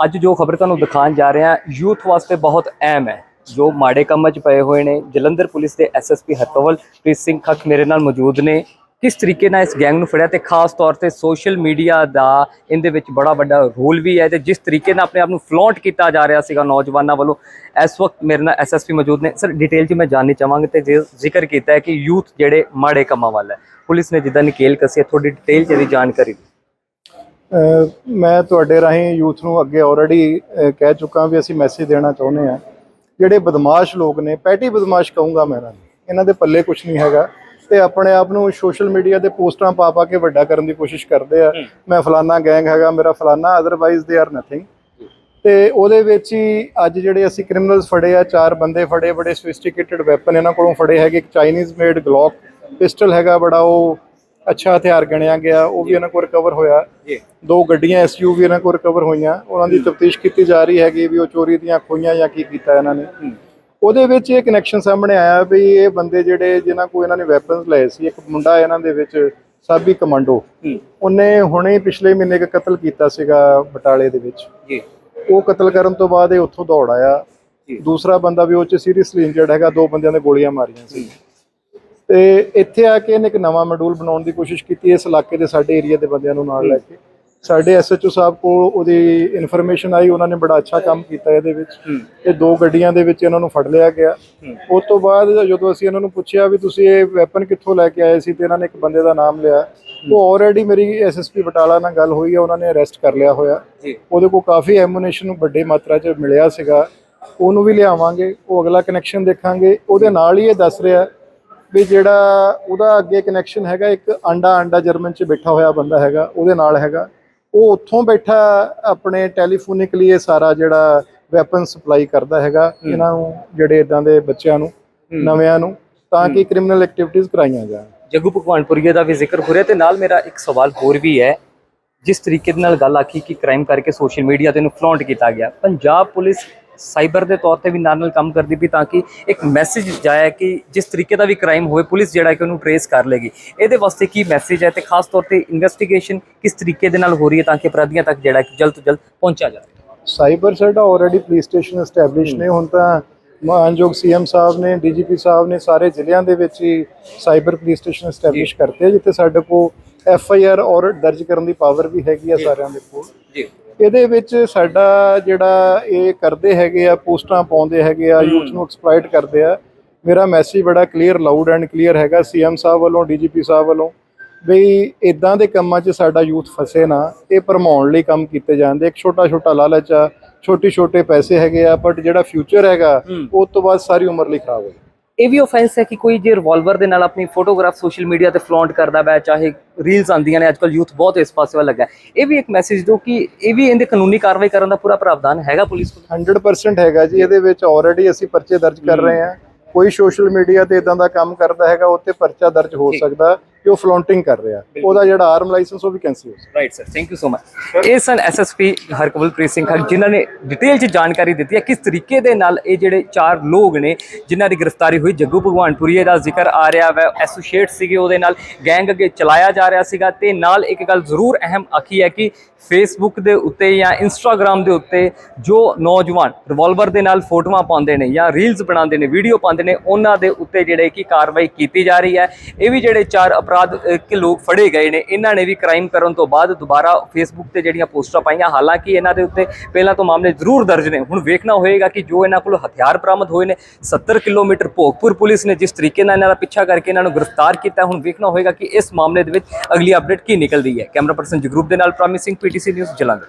ਅੱਜ ਜੋ ਖਬਰ ਤੁਹਾਨੂੰ ਦਿਖਾਉਣ ਜਾ ਰਹੇ ਹਾਂ ਯੂਥ ਵਾਸਤੇ ਬਹੁਤ ਅਹਿਮ ਹੈ। ਜੋ ਮਾੜੇ ਕੰਮਾਂ 'ਚ ਪਏ ਹੋਏ ਨੇ, ਜਲੰਧਰ ਪੁਲਿਸ ਦੇ ਐਸਐਸਪੀ ਹਰਪਵਲ ਪ੍ਰੀਤ ਸਿੰਘ ਖੱਖ ਮੇਰੇ ਨਾਲ ਮੌਜੂਦ ਨੇ। ਕਿਸ ਤਰੀਕੇ ਨਾਲ ਇਸ ਗੈਂਗ ਨੂੰ ਫੜਿਆ ਤੇ ਖਾਸ ਤੌਰ ਤੇ ਸੋਸ਼ਲ ਮੀਡੀਆ ਦਾ ਇਹਦੇ ਵਿੱਚ ਬੜਾ ਵੱਡਾ ਰੋਲ ਵੀ ਹੈ ਤੇ ਜਿਸ ਤਰੀਕੇ ਨਾਲ ਆਪਣੇ ਆਪ ਨੂੰ ਫਲੌਂਟ ਕੀਤਾ ਜਾ ਰਿਹਾ ਸੀਗਾ ਨੌਜਵਾਨਾਂ ਵੱਲੋਂ, ਇਸ ਵਕਤ ਮੇਰੇ ਨਾਲ ਐਸਐਸਪੀ ਮੌਜੂਦ ਨੇ। ਸਰ ਡਿਟੇਲ 'ਚ ਮੈਂ ਜਾਣਨੀ ਚਾਹਾਂਗਾ ਤੇ ਜੇ ਜ਼ਿਕਰ ਕੀਤਾ ਹੈ ਕਿ ਯੂਥ ਜਿਹੜੇ ਮਾੜੇ ਕੰਮਾਂ ਵੱਲ ਹੈ। ਪੁਲਿਸ ਨੇ ਜਿੱਦਾਂ ਨਕੇਲ ਕਸੀ ਹੈ ਥੋੜੀ ਡਿਟੇਲ 'ਚ ਇਹਦੀ ਜਾਣਕਾਰੀ ਦਿਓ। ਮੈਂ ਤੁਹਾਡੇ ਰਾਹੀਂ ਯੂਥ ਨੂੰ ਅੱਗੇ ਆਲਰੇਡੀ ਕਹਿ ਚੁੱਕਾ ਵੀ ਅਸੀਂ ਮੈਸੇਜ ਦੇਣਾ ਚਾਹੁੰਦੇ ਆ ਜਿਹੜੇ ਬਦਮਾਸ਼ ਲੋਕ ਨੇ ਪੈਟੀ ਬਦਮਾਸ਼ ਕਹੂੰਗਾ ਮੈਂ ਇਹਨਾਂ ਦੇ ਪੱਲੇ ਕੁਝ ਨਹੀਂ ਹੈਗਾ। ਤੇ ਆਪਣੇ ਆਪ ਨੂੰ ਸੋਸ਼ਲ ਮੀਡੀਆ ਤੇ ਪੋਸਟਾਂ ਪਾ ਪਾ ਕੇ ਵੱਡਾ ਕਰਨ ਦੀ ਕੋਸ਼ਿਸ਼ ਕਰਦੇ ਆ। ਮੈਂ ਫਲਾਨਾ ਗੈਂਗ ਹੈਗਾ ਮੇਰਾ ਫਲਾਨਾ ਅਦਰਵਾਈਜ਼ ਦੇ ਆਰ ਨਥਿੰਗ ਤੇ ਉਹਦੇ ਵਿੱਚ ਹੀ ਅੱਜ ਜਿਹੜੇ ਅਸੀਂ ਕ੍ਰਿਮੀਨਲਸ ਫੜੇ ਆ ਚਾਰ ਬੰਦੇ ਫੜੇ ਬੜੇ ਸੋਫਿਸਟੀਕੇਟਡ ਵੈਪਨ ਇਹਨਾਂ ਕੋਲੋਂ ਫੜੇ ਹੈਗੇ। ਇੱਕ ਚਾਈਨੀਜ਼ ਮੇਡ ਗਲੌਕ ਪਿਸਟਲ ਹੈਗਾ ਬੜਾ ਉਹ ਅੱਛਾ ਹਥਿਆਰ ਗਿਣਿਆ ਗਿਆ ਉਹ ਵੀ ਇਹਨਾਂ ਕੋਲ ਰਿਕਵਰ ਹੋਇਆ। ਜੀ। ਦੋ ਗੱਡੀਆਂ ਐਸਯੂਵੀ ਇਹਨਾਂ ਕੋਲ ਰਿਕਵਰ ਹੋਈਆਂ। ਉਹਨਾਂ ਦੀ ਤਫਤੀਸ਼ ਕੀਤੀ ਜਾ ਰਹੀ ਹੈਗੀ ਵੀ ਉਹ ਚੋਰੀ ਦੀਆਂ ਖੋਈਆਂ ਜਾਂ ਕੀ ਕੀਤਾ ਇਹਨਾਂ ਨੇ। ਉਹਦੇ ਵਿੱਚ ਇਹ ਕਨੈਕਸ਼ਨ ਸਾਹਮਣੇ ਆਇਆ ਵੀ ਇਹ ਬੰਦੇ ਜਿਹੜੇ ਜਿਨ੍ਹਾਂ ਕੋਲ ਇਹਨਾਂ ਨੇ ਵੈਪਨਸ ਲਏ ਸੀ ਇੱਕ ਮੁੰਡਾ ਇਹਨਾਂ ਦੇ ਵਿੱਚ ਸਾਬੀ ਕਮਾਂਡੋ। ਉਹਨੇ ਹੁਣੇ ਪਿਛਲੇ ਮਹੀਨੇ ਇੱਕ ਕਤਲ ਕੀਤਾ ਸੀਗਾ ਬਟਾਲੇ ਦੇ ਵਿੱਚ। ਜੀ। ਉਹ ਕਤਲ ਕਰਨ ਤੋਂ ਬਾਅਦ ਇਹ ਉੱਥੋਂ ਦੌੜ ਆਇਆ। ਦੂਸਰਾ ਬੰਦਾ ਵੀ ਉਹ ਚ ਸੀਰੀਅਸਲੀ ਇੰਜਰਡ ਹੈਗਾ ਦੋ ਬੰਦਿਆਂ ਨੇ ਗੋਲੀਆਂ ਮਾਰੀਆਂ ਸੀ। ਤੇ ਇੱਥੇ ਆ ਕੇ ਇਹਨੇ ਇੱਕ ਨਵਾਂ ਮੋਡਿਊਲ ਬਣਾਉਣ ਦੀ ਕੋਸ਼ਿਸ਼ ਕੀਤੀ ਇਸ ਇਲਾਕੇ ਦੇ ਸਾਡੇ ਏਰੀਆ ਦੇ ਬੰਦਿਆਂ ਨੂੰ ਨਾਲ ਲੈ ਕੇ। ਸਾਡੇ ਐਸਐਚਓ ਸਾਹਿਬ ਕੋਲ ਉਹਦੀ ਇਨਫੋਰਮੇਸ਼ਨ ਆਈ ਉਹਨਾਂ ਨੇ ਬੜਾ ਅੱਛਾ ਕੰਮ ਕੀਤਾ ਇਹਦੇ ਵਿੱਚ। ਇਹ ਦੋ ਗੱਡੀਆਂ ਦੇ ਵਿੱਚ ਇਹਨਾਂ ਨੂੰ ਫੜ ਲਿਆ ਗਿਆ। ਉਸ ਤੋਂ ਬਾਅਦ ਜਦੋਂ ਅਸੀਂ ਇਹਨਾਂ ਨੂੰ ਪੁੱਛਿਆ ਵੀ ਤੁਸੀਂ ਇਹ ਵੈਪਨ ਕਿੱਥੋਂ ਲੈ ਕੇ ਆਏ ਸੀ ਤੇ ਇਹਨਾਂ ਨੇ ਇੱਕ ਬੰਦੇ ਦਾ ਨਾਮ ਲਿਆ। ਉਹ ਆਲਰੇਡੀ ਮੇਰੀ ਐਸਐਸਪੀ ਬਟਾਲਾ ਨਾਲ ਗੱਲ ਹੋਈ ਹੈ ਉਹਨਾਂ ਨੇ ਅਰੈਸਟ ਕਰ ਲਿਆ ਹੋਇਆ। ਉਹਦੇ ਕੋਲ ਕਾਫੀ ਐਮੂਨੇਸ਼ਨ ਵੱਡੇ ਮਾਤਰਾ 'ਚ ਮਿਲਿਆ ਸੀਗਾ। ਉਹਨੂੰ ਵੀ ਲਿਆਵਾਂਗੇ ਉਹ ਅਗਲਾ ਕਨੈਕਸ਼ਨ ਦੇਖਾਂਗੇ। ਉਹਦੇ ਨਾਲ ਹੀ ਇਹ ਦੱਸ ਰਿਹਾ ਵੀ ਜਿਹੜਾ ਉਹਦਾ ਅੱਗੇ ਕਨੈਕਸ਼ਨ ਹੈਗਾ ਇੱਕ ਆਂਡਾ ਆਂਡਾ ਜਰਮਨ 'ਚ ਬੈਠਾ ਹੋਇਆ ਬੰਦਾ ਹੈਗਾ ਉਹਦੇ ਨਾਲ ਹੈਗਾ। ਉਹ ਉੱਥੋਂ ਬੈਠਾ ਆਪਣੇ ਟੈਲੀਫੋਨਿਕਲੀ ਇਹ ਸਾਰਾ ਜਿਹੜਾ ਵੈਪਨ ਸਪਲਾਈ ਕਰਦਾ ਹੈਗਾ ਇਹਨਾਂ ਨੂੰ ਜਿਹੜੇ ਇਦਾਂ ਦੇ ਬੱਚਿਆਂ ਨੂੰ ਨਵਿਆਂ ਨੂੰ ਤਾਂ ਕਿ ਕ੍ਰਿਮੀਨਲ ਐਕਟੀਵਿਟੀਜ਼ ਕਰਾਈਆਂ ਜਾਣ। ਜੱਗੂ ਭਗਵਾਨਪੁਰੀਏ ਦਾ ਵੀ ਜ਼ਿਕਰ ਹੋ ਰਿਹਾ ਤੇ ਨਾਲ ਮੇਰਾ ਇੱਕ ਸਵਾਲ ਹੋਰ ਵੀ ਹੈ। ਜਿਸ ਤਰੀਕੇ ਦੇ ਨਾਲ ਗੱਲ ਆਖੀ ਕਿ ਕ੍ਰਾਈਮ ਕਰਕੇ ਸੋਸ਼ਲ ਮੀਡੀਆ ਤੇ ਨੂੰ ਫਲੌਂਟ ਕੀਤਾ ਗਿਆ। ਪੰਜਾਬ ਪੁਲਿਸ ਸਾਈਬਰ ਦੇ ਤੌਰ ਤੇ ਵੀ ਨਾਲ ਨਾਲ ਕੰਮ ਕਰਦੀ ਵੀ ਤਾਂ ਕਿ ਇੱਕ ਮੈਸੇਜ ਜਾਇਆ ਕਿ ਜਿਸ ਤਰੀਕੇ ਦਾ ਵੀ ਕ੍ਰਾਈਮ ਹੋਵੇ ਪੁਲਿਸ ਜਿਹੜਾ ਕਿ ਉਹਨੂੰ ਟਰੇਸ ਕਰ ਲੇਗੀ। ਇਹਦੇ ਵਾਸਤੇ ਕੀ ਮੈਸੇਜ ਹੈ ਤੇ ਖਾਸ ਤੌਰ ਤੇ ਇਨਵੈਸਟੀਗੇਸ਼ਨ ਕਿਸ ਤਰੀਕੇ ਦੇ ਨਾਲ ਹੋ ਰਹੀ ਹੈ ਤਾਂ ਕਿ ਅਪਰਾਧੀਆਂ ਤੱਕ ਜਿਹੜਾ ਕਿ ਜਲਦ ਤੋਂ ਜਲਦ ਪਹੁੰਚਿਆ ਜਾਵੇ? ਸਾਈਬਰ ਸਾਡਾ ਆਲਰੇਡੀ ਪੁਲਿਸ ਸਟੇਸ਼ਨ ਐਸਟੈਬਲਿਸ਼ ਨੇ। ਹੁਣ ਤਾਂ ਮਾਨਯੋਗ ਸੀਐਮ ਸਾਹਿਬ ਨੇ ਡੀਜੀਪੀ ਸਾਹਿਬ ਨੇ ਸਾਰੇ ਜ਼ਿਲ੍ਹਿਆਂ ਦੇ ਵਿੱਚ ਹੀ ਸਾਈਬਰ ਪੁਲਿਸ ਸਟੇਸ਼ਨ ਐਸਟੈਬਲਿਸ਼ ਕਰਤੇ ਜਿੱਥੇ ਸਾਡੇ ਕੋਲ ਐਫ ਆਈ ਆਰ ਔਰ ਦਰਜ ਕਰਨ ਦੀ ਪਾਵਰ ਵੀ ਹੈਗੀ ਆ ਸਾਰਿਆਂ ਦੇ ਕੋਲ। ਜੀ। ਇਹਦੇ ਵਿੱਚ ਸਾਡਾ ਜਿਹੜਾ ਇਹ ਕਰਦੇ ਹੈਗੇ ਆ ਪੋਸਟਾਂ ਪਾਉਂਦੇ ਹੈਗੇ ਆ ਯੂਥ ਨੂੰ ਐਕਸਪਲੋਇਟ ਕਰਦੇ ਆ। ਮੇਰਾ ਮੈਸੇਜ ਬੜਾ ਕਲੀਅਰ ਲਾਊਡ ਐਂਡ ਕਲੀਅਰ ਹੈਗਾ ਸੀਐਮ ਸਾਹਿਬ ਵੱਲੋਂ ਡੀਜੀਪੀ ਸਾਹਿਬ ਵੱਲੋਂ ਵੀ ਇਦਾਂ ਦੇ ਕੰਮਾਂ 'ਚ ਸਾਡਾ ਯੂਥ ਫਸੇ ਨਾ। ਇਹ ਭਰਮਾਉਣ ਲਈ ਕੰਮ ਕੀਤੇ ਜਾਂਦੇ। ਇੱਕ ਛੋਟਾ ਛੋਟਾ ਲਾਲਚ ਆ ਛੋਟੀ ਛੋਟੇ ਪੈਸੇ ਹੈਗੇ ਆ ਬਟ ਜਿਹੜਾ ਫਿਊਚਰ ਹੈਗਾ। ਉਹ ਤੋਂ ਬਾਅਦ ਸਾਰੀ ਉਮਰ ਲਈ ਖਰਾਬ ਹੋ ਜਾਏ ਇਹ ਵੀ ਆਫੈਂਸ ਹੈ ਕਿ ਕੋਈ ਜੇ ਰਿਵਾਲਵਰ ਦੇ ਨਾਲ ਆਪਣੀ ਫੋਟੋਗ੍ਰਾਫ ਸੋਸ਼ਲ ਮੀਡੀਆ ਤੇ ਫਲੌਂਟ ਕਰਦਾ ਹੈ ਚਾਹੇ ਰੀਲਸ ਆਉਂਦੀਆਂ ਨੇ ਅੱਜਕੱਲ ਯੂਥ ਬਹੁਤ ਇਸ ਪਾਸੇ ਵੱਲ ਲੱਗਾ। ਇਹ ਵੀ ਇੱਕ ਮੈਸੇਜ ਦਿਓ ਕਿ ਇਹ ਵੀ ਇਹਦੇ ਕਾਨੂੰਨੀ ਕਾਰਵਾਈ ਕਰਨ ਦਾ ਪੂਰਾ ਪ੍ਰਾਵਧਾਨ ਹੈਗਾ ਪੁਲਿਸ ਕੋਲ? 100% ਹੈਗਾ ਜੀ ਇਹਦੇ ਵਿੱਚ ਆਲਰੇਡੀ ਅਸੀਂ ਪਰਚੇ ਦਰਜ ਕਰ ਰਹੇ ਹਾਂ। ਕੋਈ ਸੋਸ਼ਲ ਮੀਡੀਆ ਤੇ ਇਦਾਂ ਦਾ ਕੰਮ ਕਰਦਾ ਹੈਗਾ ਉੱਤੇ ਪਰਚਾ ਦਰਜ ਹੋ ਸਕਦਾ। ਕਿ ਉਹ ਫਲੋਂਟਿੰਗ ਕਰ ਰਿਹਾ। ਉਹਦਾ ਜਿਹੜਾ ਆਰਮ ਲਾਇਸੈਂਸ ਉਹ ਵੀ ਕੈਂਸਲ ਹੋ ਸਕਦਾ। Right sir thank you so much ਇਹ ਸਨ ਐਸਐਸਪੀ ਹਰਕਵਲਪ੍ਰੀਤ ਸਿੰਘ ਖੱਗ ਜਿਨ੍ਹਾਂ ਨੇ ਡਿਟੇਲ ਚ ਜਾਣਕਾਰੀ ਦਿੱਤੀ ਹੈ ਕਿਸ ਤਰੀਕੇ ਦੇ ਨਾਲ ਇਹ ਜਿਹੜੇ ਚਾਰ ਲੋਕ ਨੇ ਜਿਨ੍ਹਾਂ ਦੀ ਗ੍ਰਿਫਤਾਰੀ ਹੋਈ। ਜੱਗੂ ਭਗਵਾਨਪੁਰੀਏ ਦਾ ਜ਼ਿਕਰ ਆ ਰਿਹਾ ਹੈ ਐਸੋਸੀਏਟ ਸੀਗੇ ਉਹਦੇ ਨਾਲ ਗੈਂਗ ਅੱਗੇ ਚਲਾਇਆ ਜਾ ਰਿਹਾ ਸੀਗਾ। ਤੇ ਨਾਲ ਇੱਕ ਗੱਲ ਜ਼ਰੂਰ ਅਹਿਮ ਆਖੀ ਹੈ ਕਿ ਫੇਸਬੁੱਕ ਦੇ ਉੱਤੇ ਜਾਂ ਇੰਸਟਾਗ੍ਰam ਦੇ ਉੱਤੇ ਜੋ ਨੌਜਵਾਨ ਰਿਵਾਲਵਰ ਦੇ ਨਾਲ ਫੋਟੋਆਂ ਪਾਉਂਦੇ ਨੇ ਜਾਂ ਰੀਲਸ ਬਣਾਉਂਦੇ ਨੇ ਵੀਡੀਓ ਪਾਉਂਦੇ ਨੇ ਉਹਨਾਂ ਦੇ ਉੱਤੇ ਜਿਹੜੇ ਕਿ ਕਾਰਵਾਈ ਕੀਤੀ ਜਾ ਰਹੀ ਹੈ। ਇਹ ਵੀ ਜਿਹੜੇ ਚਾਰ ਅਪਰਾਧ ਅਹ, ਕਿ ਲੋਕ ਫੜੇ ਗਏ ਨੇ ਇਹਨਾਂ ਨੇ ਵੀ ਕ੍ਰਾਈਮ ਕਰਨ ਤੋਂ ਬਾਅਦ ਦੁਬਾਰਾ ਫੇਸਬੁੱਕ ਤੇ ਜਿਹੜੀਆਂ ਪੋਸਟਾਂ ਪਾਈਆਂ ਹਾਲਾਂਕਿ ਇਹਨਾਂ ਦੇ ਉੱਤੇ ਪਹਿਲਾਂ ਤੋਂ ਮਾਮਲੇ ਜ਼ਰੂਰ ਦਰਜ ਨੇ। ਹੁਣ ਵੇਖਣਾ ਹੋਏਗਾ ਕਿ ਜੋ ਇਹਨਾਂ ਕੋਲ ਹਥਿਆਰ ਬਰਾਮਦ ਹੋਏ ਨੇ 70 ਕਿਲੋਮੀਟਰ ਭੋਗਪੁਰ ਪੁਲਿਸ ਨੇ ਜਿਸ ਤਰੀਕੇ ਨਾਲ ਇਹਨਾਂ ਦਾ ਪਿੱਛਾ ਕਰਕੇ ਇਹਨਾਂ ਨੂੰ ਗ੍ਰਿਫਤਾਰ ਕੀਤਾ ਹੁਣ ਵੇਖਣਾ ਹੋਏਗਾ ਕਿ ਇਸ ਮਾਮਲੇ ਦੇ ਵਿੱਚ ਅਗਲੀ ਅਪਡੇਟ ਕੀ ਨਿਕਲਦੀ ਹੈ। ਕੈਮਰਾ ਪਰਸਨ ਜਗਰੂਪ ਦੇ ਨਾਲ ਪ੍ਰਾਮਿਸਿੰਗ ਪੀਟੀਸੀ ਨਿਊਜ਼ ਜਲੰਧਰ।